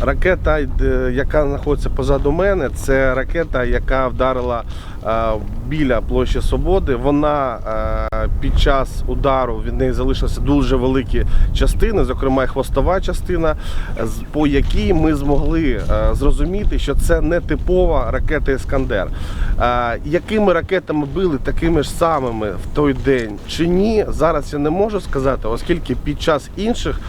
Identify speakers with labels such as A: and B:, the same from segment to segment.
A: Ракета, е, яка знаходиться позаду мене, це ракета, яка вдарила е, біля площі Свободи. Вона е, під час удару від неї залишилися дуже великі частини, зокрема і хвостова частина, по якій ми змогли зрозуміти, що це не типова ракета Іскандер. Якими ракетами били такими ж самими в той день чи ні, зараз я не можу сказати, оскільки під час інших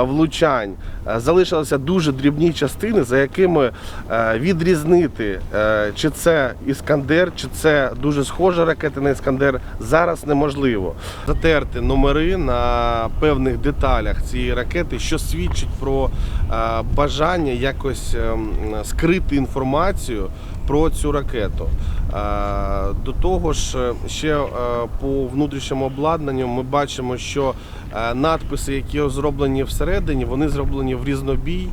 A: влучань залишилися дуже дрібні частини, за якими е, відрізнити, е, чи це Іскандер, чи це дуже схожа ракета на Іскандер, зараз неможливо. Затерти номери на певних деталях цієї ракети, що свідчить про е, бажання якось ем, скрити інформацію про цю ракету. До того ж, ще по внутрішньому обладнанню ми бачимо, що надписи, які зроблені всередині, вони зроблені в різнобій,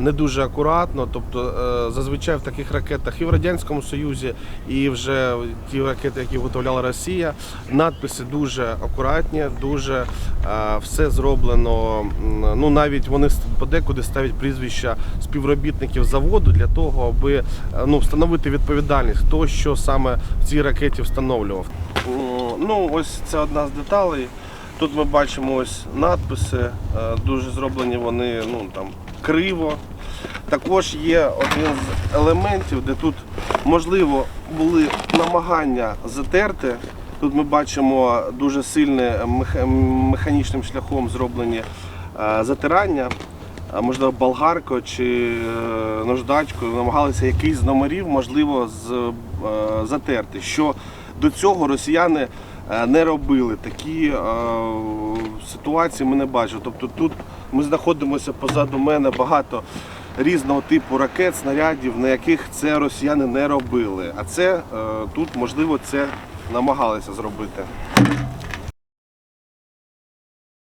A: не дуже акуратно. Тобто е, зазвичай в таких ракетах і в Радянському Союзі, і вже ті ракети, які виготовляла Росія, надписи дуже акуратні, дуже е, все зроблено. Ну навіть вони подекуди ставлять прізвища співробітників заводу для того, аби е, ну, встановити відповідальність, хто що саме в цій ракеті встановлював. Ну, ось це одна з деталей. Тут ми бачимо ось надписи, е, дуже зроблені вони ну, там, криво. Також є один з елементів, де тут можливо були намагання затерти. Тут ми бачимо дуже сильне механічним шляхом зроблені е, затирання. Можливо, болгаркою чи е, наждачкою намагалися якийсь з номерів, можливо, е, затерти. Що до цього росіяни е, не робили. Такі е, ситуації ми не бачили. Тобто тут ми знаходимося позаду мене багато різного типу ракет, снарядів, на яких це росіяни не робили. А це е, тут, можливо, це намагалися зробити.